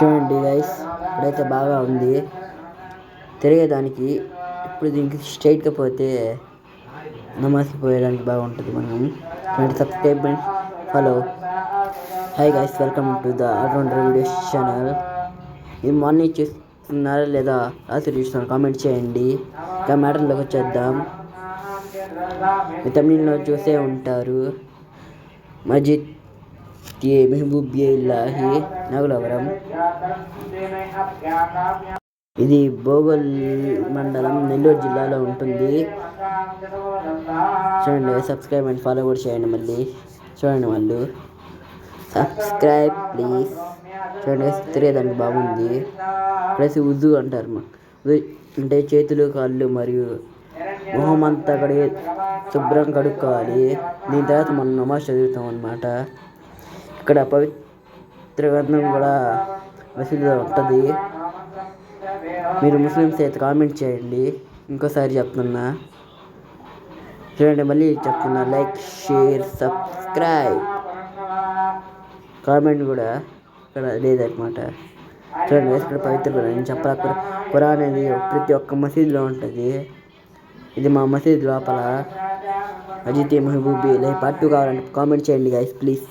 చూడండి గైస్ ఇప్పుడైతే బాగా ఉంది. తిరిగేదానికి ఇప్పుడు దీనికి స్ట్రైట్గా పోతే నమాజ్కి పోయడానికి బాగుంటుంది మనం చూడండి subscribe and follow hi guys welcome to the allrounder videos channel ఇది మార్నింగ్ చూస్తున్నారా లేదా రాత్రి చూస్తున్నారు? కామెంట్ చేయండి. ఇంకా మ్యాటర్లోకి వచ్చేద్దాం. మీ తమిళలో చూసే ఉంటారు. మజిద్ కే మెహబూబ్ ఇల్లాహి ఇది బోగల్ మండలం నెల్లూరు జిల్లాలో ఉంటుంది. చూడండి సబ్స్క్రైబ్ అండ్ ఫాలో కూడా చేయండి మళ్ళీ. చూడండి వాళ్ళు. Subscribe please. చూడండి తిరిగేదానికి బాగుంది. ప్లస్ ఉజు అంటారు మా అంటే చేతులు కాళ్ళు మరియు మొహం అంతా కడిగి శుభ్రం కడుక్కోవాలి. దీని తర్వాత మనం నమాజ్ చదువుతాం అన్నమాట. ఇక్కడ పవిత్ర గ్రంథం కూడా మసీదులో ఉంటుంది. మీరు ముస్లిమ్స్ అయితే కామెంట్ చేయండి. ఇంకోసారి చెప్తున్నా. చూడండి మళ్ళీ చెప్తున్నా. లైక్ షేర్ సబ్స్క్రైబ్ కామెంట్ కూడా ఇక్కడ లేదనమాట చూడండి ఇక్కడ పవిత్ర గ్రంథం. నేను చెప్పాల ఖురాన్ అనేది ప్రతి ఒక్క మసీదులో ఉంటుంది. ఇది మా మసీద్ లోపల. Ajith Mahboobi like part two కావాలంటే కామెంట్ చేయండి గైస్ ప్లీజ్